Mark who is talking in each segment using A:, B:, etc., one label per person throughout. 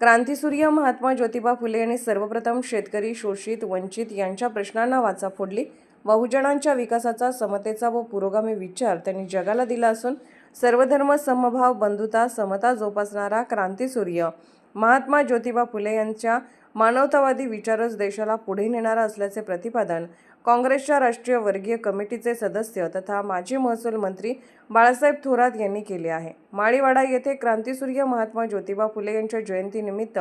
A: क्रांतीसूर्य महात्मा ज्योतिबा फुले यांनी सर्वप्रथम शेतकरी शोषित वंचित यांच्या प्रश्नांना वाचा फोडली. बहुजनांच्या विकासाचा समतेचा व पुरोगामी विचार त्यांनी जगाला दिला असून सर्वधर्म समभाव बंधुता समता जोपासणारा क्रांतीसूर्य. महात्मा ज्योतिबा फुले यांच्या मानवतावादी विचारच देशाला पुढे नेणारा असल्याचे प्रतिपादन काँग्रेसच्या राष्ट्रीय वर्गीय कमिटीचे सदस्य तथा माजी महसूल मंत्री बाळासाहेब थोरात यांनी केले आहे. माळीवाडा येथे क्रांतीसूर्य महात्मा ज्योतिबा फुले यांच्या जयंतीनिमित्त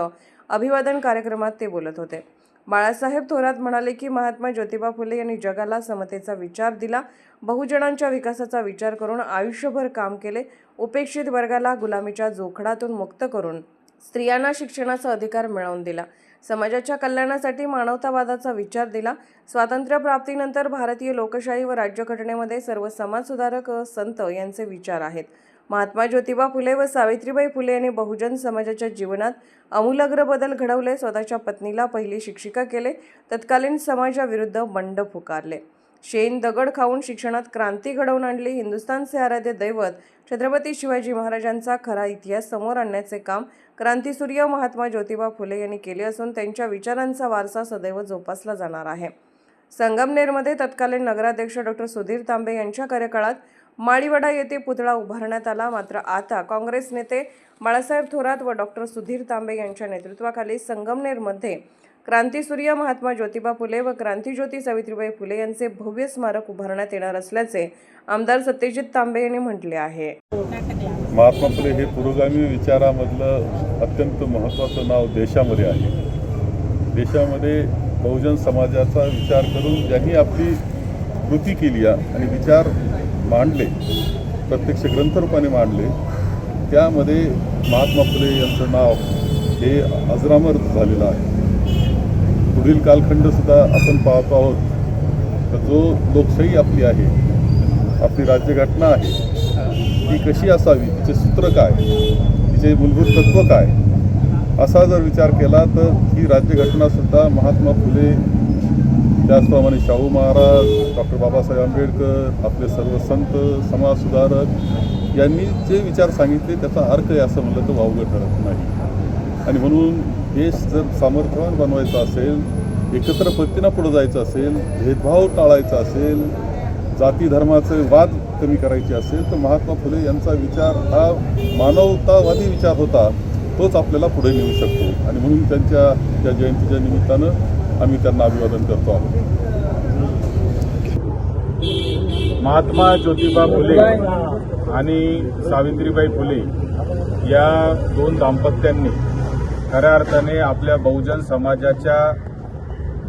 A: अभिवादन कार्यक्रमात ते बोलत होते. बाळासाहेब थोरात म्हणाले की महात्मा ज्योतिबा फुले यांनी जगाला समतेचा विचार दिला बहुजनांच्या विकासाचा विचार करून आयुष्यभर काम केले उपेक्षित वर्गाला गुलामीच्या जोखडातून मुक्त करून स्त्रियांना शिक्षणाचा अधिकार मिळवून दिला. समाजाच्या कल्याणासाठी मानवतावादाचा विचार दिला. स्वातंत्र्यप्राप्तीनंतर भारतीय लोकशाही व राज्यघटनेमध्ये सर्व समाजसुधारक संत यांचे विचार आहेत. महात्मा ज्योतिबा फुले व सावित्रीबाई फुले यांनी बहुजन समाजाच्या जीवनात आमूलाग्र बदल घडवले. स्वतःच्या पत्नीला पहिली शिक्षिका केले. तत्कालीन समाजाविरुद्ध बंड पुकारले. शेण दगड खाऊन शिक्षणात क्रांती घडवून आणली. हिंदुस्थानचे आराध्य दैवत छत्रपती शिवाजी महाराजांचा खरा इतिहास समोर आणण्याचे काम क्रांतीसूर्य महात्मा ज्योतिबा फुले यांनी केले असून त्यांच्या विचारांचा वारसा सदैव जोपासला जाणार आहे. संगमनेरमध्ये तत्कालीन नगराध्यक्ष डॉक्टर सुधीर तांबे यांच्या कार्यकाळात माळीवाडा येथे पुतळा उभारण्यात आला. मात्र आता काँग्रेस नेते बाळासाहेब थोरात व डॉक्टर सुधीर तांबे यांच्या नेतृत्वाखाली संगमनेरमध्ये क्रांतीसूर्य महात्मा ज्योतिबा फुले व क्रांतीज्योती सावित्रीबाई फुले यांचे भव्य स्मारक उभारण्यात येणार असल्याचे आमदार सत्यजित तांबे यांनी म्हटले आहे.
B: महात्मा फुले हे पुरोगामी विचारामधलं अत्यंत महत्त्वाचं नाव देशामध्ये आहे. देशामध्ये बहुजन समाजाचा विचार करून ज्यांनी आपली कृती केली आहे आणि विचार मांडले प्रत्यक्ष ग्रंथरूपाने मांडले त्यामध्ये महात्मा फुले यांचं नाव हे अजरामर झालेलं आहे. पुढील कालखंडसुद्धा आपण पाहतो आहोत. तर जो लोकशाही आपली आहे आपली राज्यघटना आहे ती कशी असावी तिचे सूत्र काय तिचे मूलभूत तत्व काय असा जर विचार केला तर ही राज्यघटनासुद्धा महात्मा फुले त्याचप्रमाणे शाहू महाराज डॉक्टर बाबासाहेब आंबेडकर आपले सर्व संत समाजसुधारक यांनी जे विचार सांगितले त्याचा अर्थ आहे असं म्हणलं तर वावगं ठरत नाही. आणि म्हणून देश जर सामर्थ्यवान बनवायचा असेल एकत्र पद्धतीनं पुढं जायचं असेल भेदभाव टाळायचा असेल जाती धर्माचे वाद कमी करायचे असेल तर महात्मा फुले यांचा विचार हा मानवतावादी विचार होता तोच आपल्याला पुढे नेऊ शकतो. आणि म्हणून त्यांच्या त्या जयंतीच्या निमित्तानं आम्ही त्यांना अभिवादन करतो आहोत.
C: महात्मा ज्योतिबा फुले आणि सावित्रीबाई फुले या दोन दाम्पत्यांनी खऱ्या अर्थाने आपल्या बहुजन समाजाच्या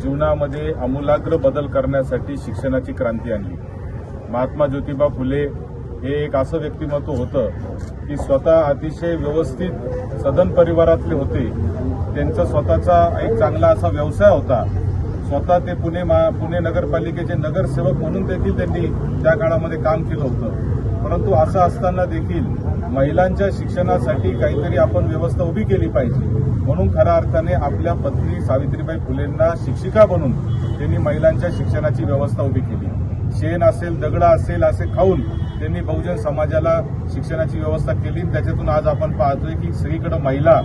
C: जीवनामध्ये आमूलाग्र बदल करण्यासाठी शिक्षणाची क्रांती आणली. महात्मा ज्योतिबा फुले हे एक असं व्यक्तिमत्व होतं की स्वतः अतिशय व्यवस्थित सदन परिवारातले होते. त्यांचा स्वतःचा एक चांगला असा व्यवसाय होता. स्वतः ते पुणे मा पुणे नगरपालिकेचे नगरसेवक म्हणून देखील त्यांनी त्या काळामध्ये काम केलं होतं. परंतु असं असताना देखील महिलांच्या शिक्षणासाठी काहीतरी आपण व्यवस्था उभी केली पाहिजे. म्हणून खऱ्या अर्थाने आपल्या पत्नी सावित्रीबाई फुलेंना शिक्षिका बनून त्यांनी महिलांच्या शिक्षणाची व्यवस्था उभी केली. शेण असेल दगडा असेल असे खाऊन त्यांनी बहुजन समाजाला शिक्षणाची व्यवस्था केली. त्याच्यातून आज आपण पाहतोय की सगळीकडे महिला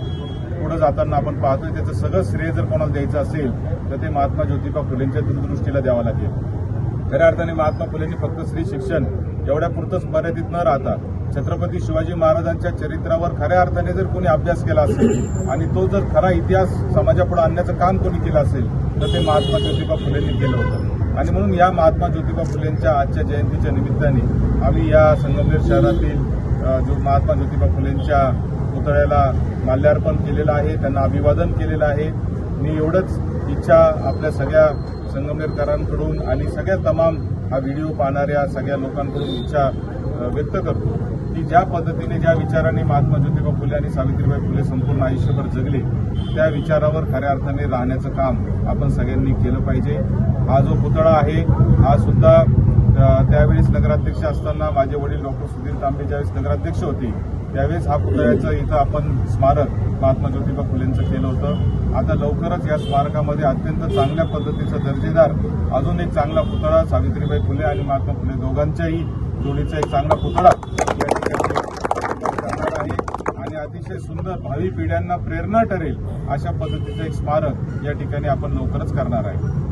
C: पुढे जाताना आपण पाहतोय त्याचं सगळं श्रेय जर कोणाला द्यायचं असेल तर ते महात्मा ज्योतिबा फुलेंच्या दूरदृष्टीला द्यावं लागेल. खऱ्या अर्थाने महात्मा फुलेंनी फक्त स्त्री शिक्षण एवढ्यापुरतंच मर्यादित न राहता छत्रपती शिवाजी महाराजांच्या चरित्रावर खऱ्या अर्थाने जर कोणी अभ्यास केला असेल आणि तो जर खरा इतिहास समाजापुढे आणण्याचं काम कोणी केलं असेल तर ते महात्मा ज्योतिबा फुलेंनी केलं होतं. आणि म्हणून या महात्मा ज्योतिबा फुलेंच्या आजच्या जयंतीच्या निमित्ताने आम्ही या संगमनेर शहरातील जो महात्मा ज्योतिबा फुलेंच्या पुतळ्याला माल्यार्पण केलेलं आहे त्यांना अभिवादन केलेलं आहे. मी एवढंच इच्छा आपल्या सगळ्या संगमनेरकरांकडून आणि सगळ्या तमाम हा व्हिडिओ पाहणाऱ्या सगळ्या लोकांकडून इच्छा व्यक्त करतो की ज्या पद्धतीने ज्या विचाराने महात्मा ज्योतिबा फुले आणि सावित्रीबाई फुले संपूर्ण आयुष्यभर जगले त्या विचारावर खऱ्या अर्थाने राहण्याचं काम आपण सगळ्यांनी केलं पाहिजे. हा जो पुतळा आहे हा सुद्धा त्यावेळेस नगराध्यक्ष असताना माझे वडील डॉक्टर सुधीर तांबे ज्यावेळेस नगराध्यक्ष होते त्यावेळेस हा पुतळ्याचं इथं आपण स्मारक महात्मा ज्योतिबा फुलेंचं केलं होतं. आता लवकरच या स्मारकामध्ये अत्यंत चांगल्या पद्धतीचं दर्जेदार अजून एक चांगला पुतळा सावित्रीबाई फुले आणि महात्मा फुले दोघांच्याही जोडीचा एक चांगला पुतळा या ठिकाणी करणार आहे. आणि अतिशय सुंदर भावी पिढ्यांना प्रेरणा ठरेल अशा पद्धतीचं एक स्मारक या ठिकाणी आपण लवकरच करणार आहे.